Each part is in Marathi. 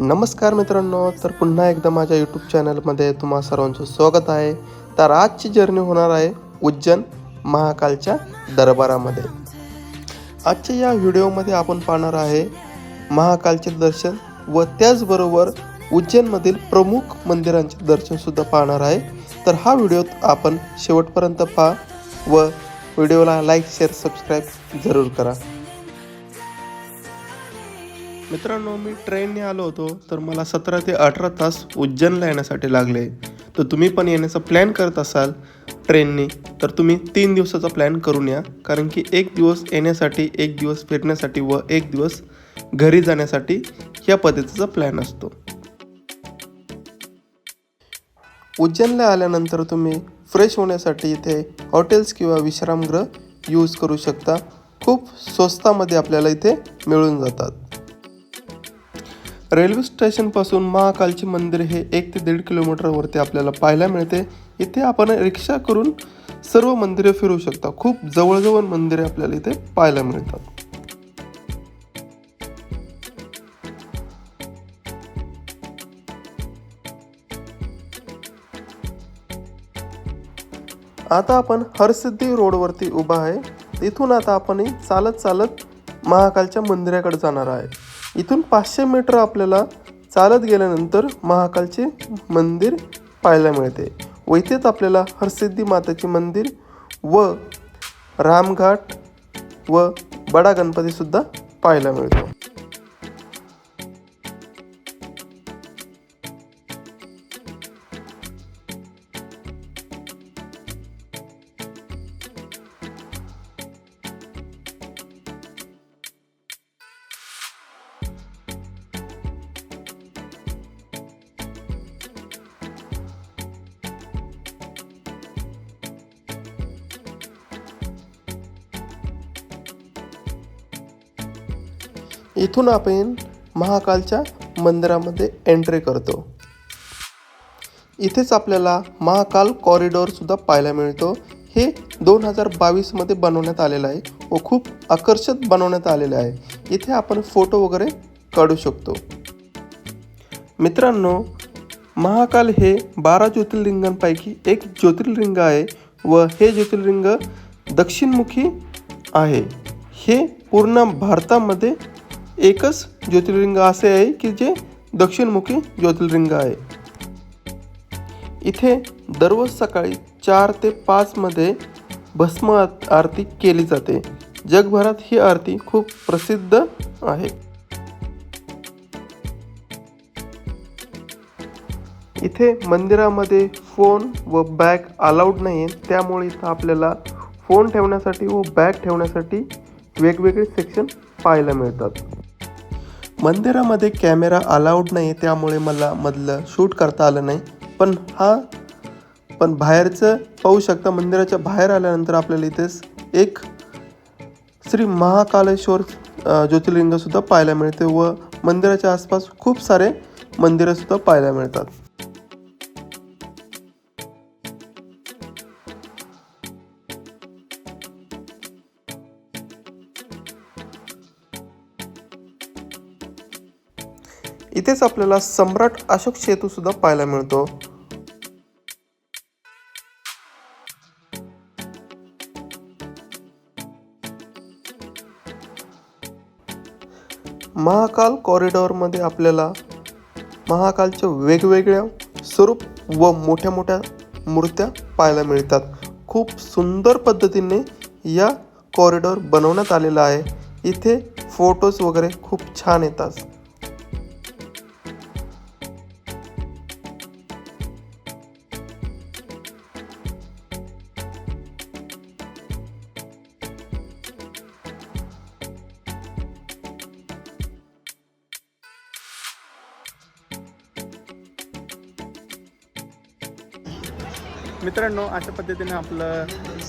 नमस्कार मित्रांनो तर पुन्हा एकदा माझ्या यूट्यूब चॅनलमध्ये तुम्हा सर्वांचं स्वागत आहे. तर आजची जर्नी होणार आहे उज्जैन महाकालच्या दरबारामध्ये. आजच्या या व्हिडिओमध्ये आपण पाहणार आहे महाकालचे दर्शन व त्याचबरोबर उज्जैनमधील प्रमुख मंदिरांचे दर्शनसुद्धा पाहणार आहे. तर हा व्हिडिओ आपण शेवटपर्यंत पहा व व्हिडिओला लाईक शेअर सबस्क्राईब जरूर करा. मित्रांनो मी ट्रेनने आलो होतो तर मला सतरा ते अठरा तास उज्जैनला येण्यासाठी लागले. तर तुम्ही पण येण्याचा प्लॅन करत असाल ट्रेनने तर तुम्ही तीन दिवसाचा प्लॅन करून या. कारण की एक दिवस येण्यासाठी एक दिवस फिरण्यासाठी व एक दिवस घरी जाण्यासाठी या पद्धतीचा प्लॅन असतो. उज्जैनला आल्यानंतर तुम्ही फ्रेश होण्यासाठी इथे हॉटेल्स किंवा विश्रामगृह यूज करू शकता. खूप स्वस्तामध्ये आपल्याला इथे मिळून जातात. रेल्वे स्टेशनपासून महाकालचे मंदिर हे एक ते दीड किलोमीटरवरती आपल्याला पाहायला मिळते. इथे आपण रिक्षा करून सर्व मंदिरे फिरू शकता. खूप जवळजवळ मंदिरे आपल्याला इथे पाहायला मिळतात. आता आपण हरसिद्धी रोडवरती उभा आहे. इथून आता आपण चालत चालत महाकालच्या मंदिराकडे जाणार आहे. इथून पाचशे मीटर आपल्याला चालत गेल्यानंतर महाकालचे मंदिर पाहायला मिळते. व इथेच आपल्याला हरसिद्धी माताचे मंदिर व रामघाट व बडा गणपतीसुद्धा पाहायला मिळतो. इथून आपण महाकालच्या मंदिरामध्ये एंट्री करतो. इथेच आपल्याला महाकाल कॉरिडॉरसुद्धा पाहायला मिळतो. हे दोन हजार बावीसमध्ये बनवण्यात आलेलं आहे व खूप आकर्षक बनवण्यात आलेलं आहे. इथे आपण फोटो वगैरे काढू शकतो. मित्रांनो महाकाल हे बारा ज्योतिर्लिंगांपैकी एक ज्योतिर्लिंग आहे व हे ज्योतिर्लिंग दक्षिणमुखी आहे. हे पूर्ण भारतामध्ये एकच ज्योतिर्लिंग असे आहे की जे दक्षिणमुखी ज्योतिर्लिंग आहे. इथे दररोज सकाळी चार ते पाचमध्ये भस्म आरती केली जाते. जगभरात ही आरती खूप प्रसिद्ध आहे. इथे मंदिरामध्ये फोन व बॅग अलाउड नाही आहे त्यामुळे इथं आपल्याला फोन ठेवण्यासाठी व बॅग ठेवण्यासाठी वेगवेगळे सेक्शन पाहायला मिळतात. मंदिरामध्ये कॅमेरा अलाउड नाही त्यामुळे मला मधलं शूट करता आलं नाही. पण हा पण बाहेरचं पाहू शकता मंदिराच्या बाहेर आल्यानंतर आपल्याला इथेच एक श्री महाकालेश्वर ज्योतिर्लिंगसुद्धा पाहायला मिळते व मंदिराच्या आसपास खूप सारे मंदिरंसुद्धा पाहायला मिळतात. इथेच आपल्याला सम्राट अशोक सेतू सुद्धा पाहायला मिळतो. महाकाल कॉरिडॉरमध्ये आपल्याला महाकालच्या वेगवेगळ्या स्वरूप व मोठ्या मोठ्या मूर्त्या पाहायला मिळतात. खूप सुंदर पद्धतीने या कॉरिडॉर बनवण्यात आलेला आहे. इथे फोटोज वगैरे खूप छान येतात. मित्रांनो अशा पद्धतीने आपलं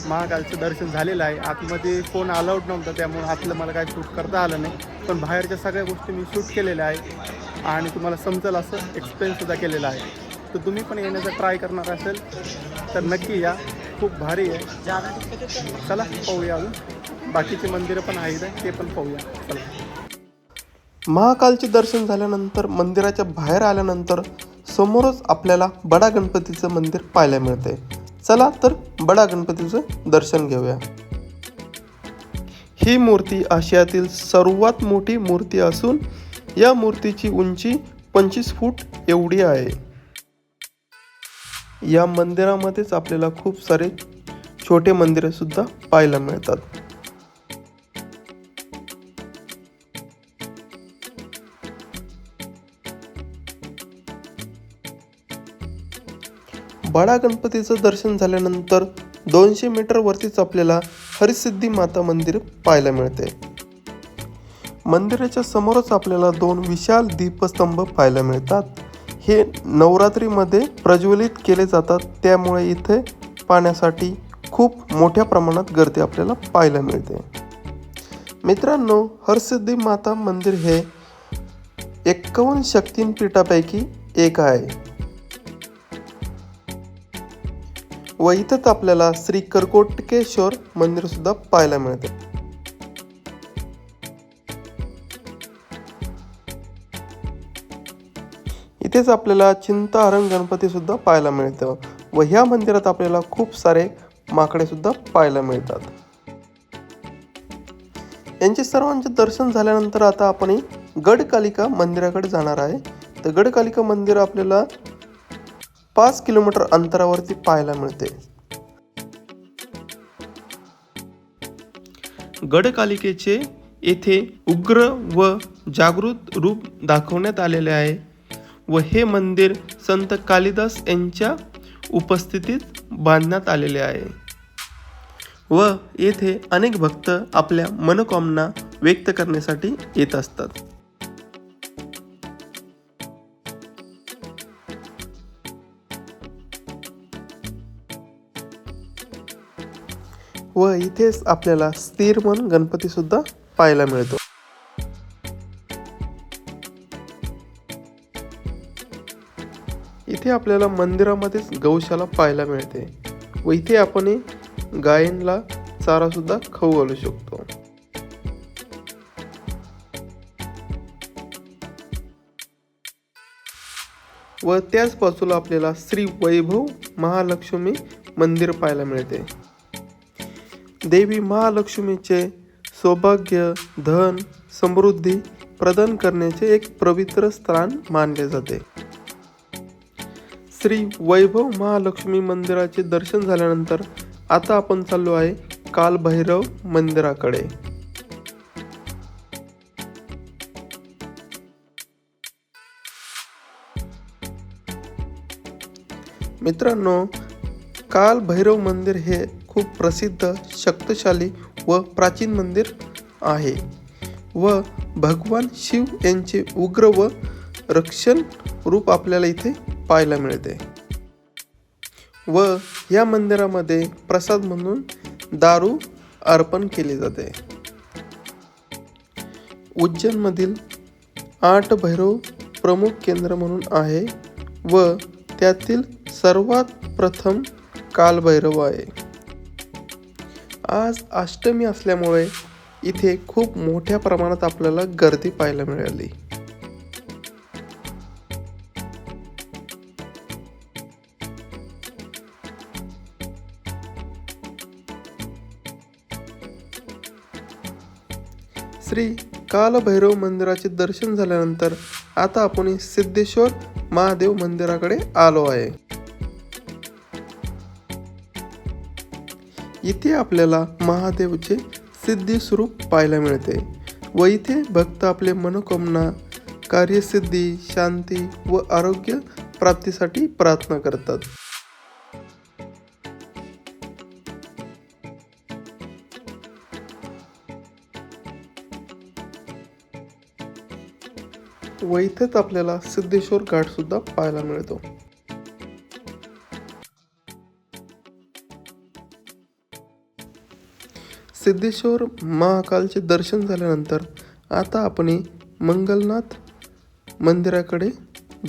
महाकालचं दर्शन झालेलं आहे. आतमध्ये फोन अलाउड नव्हता त्यामुळे आतलं मला काय शूट करता आलं नाही. पण बाहेरच्या सगळ्या गोष्टी मी शूट केलेल्या आहे आणि तुम्हाला समजेल असं एक्सप्लेनसुद्धा केलेलं आहे. तर तुम्ही पण येण्याचा ट्राय करणार असेल तर नक्की या. खूप भारी आहे. चला पाहूया अजून. बाकीचे मंदिरं पण आहेत ते पण पाहूया. चला. महाकालचे दर्शन झाल्यानंतर मंदिराच्या बाहेर आल्यानंतर समोरच आपल्याला बडा गणपतीचं मंदिर पाहायला मिळते चला तर बडा गणपतीचं दर्शन घेऊया. ही मूर्ती आशियातील सर्वात मोठी मूर्ती असून या मूर्तीची उंची पंचवीस फूट एवढी आहे. या मंदिरामध्येच आपल्याला खूप सारे छोटे मंदिरे सुद्धा पाहायला मिळतात. बाळा गणपतीचं दर्शन झाल्यानंतर दोनशे मीटरवरतीच आपल्याला हरिसिद्धी माता मंदिर पाहायला मिळते. मंदिराच्या समोरच आपल्याला दोन विशाल दीपस्तंभ पाहायला मिळतात. हे नवरात्रीमध्ये प्रज्वलित केले जातात. त्यामुळे इथे पाण्यासाठी खूप मोठ्या प्रमाणात गर्दी आपल्याला पाहायला मिळते. मित्रांनो हरसिद्धी माता मंदिर हे एक्कावन्न शक्तींपीठापैकी एक आहे. व इथंच आपल्याला श्री कर्कोटकेश्वर मंदिर सुद्धा पाहायला मिळते. इथेच आपल्याला चिंताहरण गणपती सुद्धा पाहायला मिळतं व ह्या मंदिरात आपल्याला खूप सारे माकडे सुद्धा पाहायला मिळतात. यांचे सर्वांचे दर्शन झाल्यानंतर आता आपण गडकालिका मंदिराकडे जाणार आहे. तर गडकालिका मंदिर आपल्याला पाच किलोमीटर अंतरावरती पाहायला मिळते. गडकालिकेचे येथे उग्र व जागृत रूप दाखवण्यात आलेले आहे व हे मंदिर संत कालिदास यांच्या उपस्थितीत बांधण्यात आलेले आहे. व येथे अनेक भक्त आपल्या मनोकामना व्यक्त करण्यासाठी येत असतात. व इथेच आपल्याला स्थिर मन गणपती सुद्धा पाहायला मिळतो. इथे आपल्याला मंदिरामध्येच गौशाला पाहायला मिळते व इथे आपण गायींना चारा सुद्धा खाऊ घालू शकतो. व त्याच बाजूला आपल्याला श्री वैभव महालक्ष्मी मंदिर पाहायला मिळते. देवी महालक्ष्मीचे सौभाग्य धन समृद्धी प्रदान करण्याचे एक पवित्र स्थान मानले जाते. श्री वैभव महालक्ष्मी मंदिराचे दर्शन झाल्यानंतर आता आपण चाललो आहे कालभैरव मंदिराकडे. मित्रांनो काल भैरव मंदिर हे खूप प्रसिद्ध शक्तिशाली व प्राचीन मंदिर आहे व भगवान शिव यांचे उग्र व रक्षण रूप आपल्याला इथे पाहायला मिळते. व या मंदिरामध्ये प्रसाद म्हणून दारू अर्पण केले जाते. उज्जैनमधील आठ भैरव प्रमुख केंद्र म्हणून आहे व त्यातील सर्वात प्रथम कालभैरव आहे. आज अष्टमी असल्यामुळे इथे खूप मोठ्या प्रमाणात आपल्याला गर्दी पाहायला मिळाली. श्री कालभैरव मंदिराचे दर्शन झाल्यानंतर आता आपण सिद्धेश्वर महादेव मंदिराकडे आलो आहे. इथे आपल्याला महादेवचे सिद्धी स्वरूप पाहायला मिळते व इथे भक्त आपले मनोकामना कार्यसिद्धी शांती व आरोग्य प्राप्तीसाठी प्रार्थना करतात. व इथेच आपल्याला सिद्धेश्वर घाट सुद्धा पाहायला मिळतो. सिद्धेश्वर महाकालचे दर्शन झाल्यानंतर आता आपण मंगलनाथ मंदिराकडे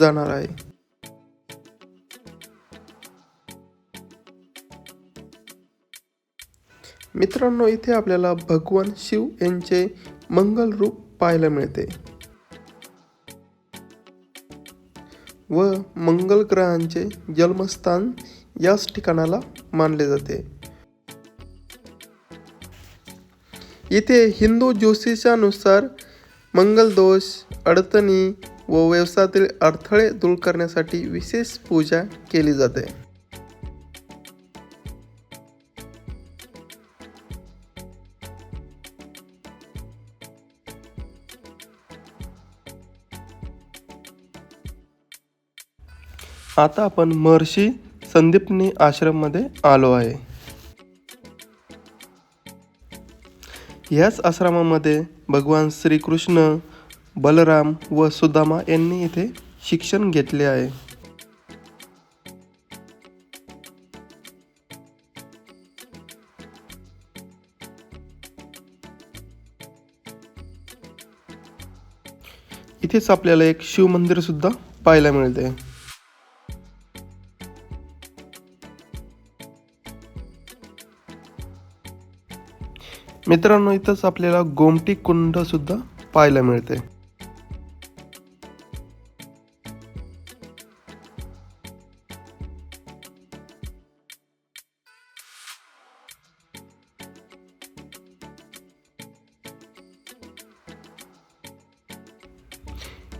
जाणार आहे. मित्रांनो इथे आपल्याला भगवान शिव यांचे मंगल रूप पाहायला मिळते. व मंगल ग्रहांचे जन्मस्थान याच ठिकाणाला मानले जाते. इथे हिंदू ज्योतिषानुसार मंगलदोष अडचणी व व्यवसायातील अडथळे दूर करण्यासाठी विशेष पूजा केली जाते. आता आपण महर्षी संदीपनी आश्रममध्ये आलो आहे. याच आश्रमामध्ये भगवान श्रीकृष्ण बलराम व सुदामा यांनी इथे शिक्षण घेतले आहे. इथेच आपल्याला एक शिव मंदिर सुद्धा पाहायला मिळते. मित्रांनो इथंच आपल्याला गोमटी कुंड सुद्धा पाहायला मिळते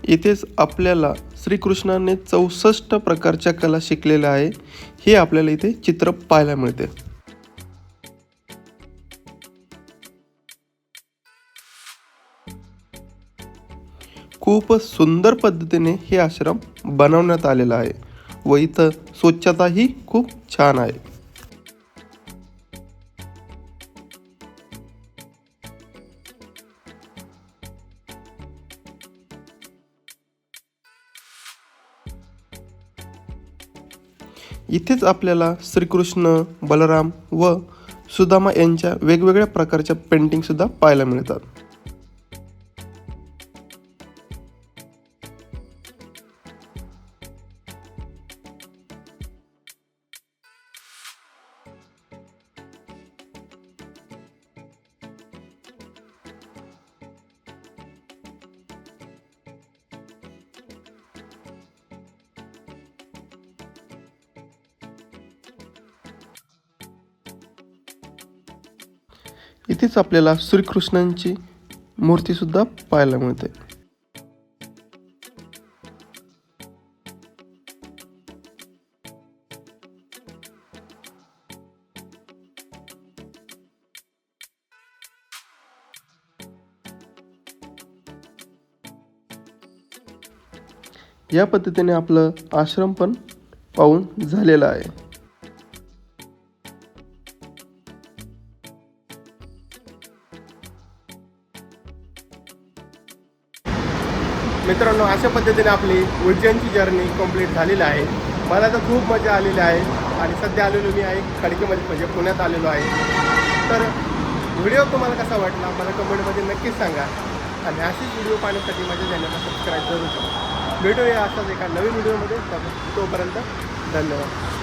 इथेच आपल्याला श्रीकृष्णाने चौसष्ट प्रकारच्या कला शिकलेल्या आहे हे आपल्याला इथे चित्र पाहायला मिळते खूप सुंदर पद्धतीने हे आश्रम बनवण्यात आलेला आहे व इथं स्वच्छताही खूप छान आहे. इथेच आपल्याला श्रीकृष्ण बलराम व सुदामा यांच्या वेगवेगळ्या प्रकारच्या पेंटिंगसुद्धा पाहायला मिळतात. इथेच आपल्याला श्रीकृष्णांची मूर्ती सुद्धा पाहायला मिळते. या पद्धतीने आपलं आश्रम पण पाहून झालेलं आहे. मित्रांनो अशा पद्धतीने आपली उज्जैनची जर्नी कंप्लीट झालेली आहे. मला तर खूप मजा आलेली आहे. आणि सध्या आलेलो मी आहे खडकेमध्ये म्हणजे पुण्यात आलेलो आहे. तर व्हिडिओ तुम्हाला कसा वाटला मला कमेंटमध्ये नक्कीच सांगा. आणि अशीच व्हिडिओ पाहण्यासाठी माझ्या चॅनलला सबस्क्राईब जरूर करा भेटूया असाच एका नवीन व्हिडिओमध्ये तोपर्यंत धन्यवाद.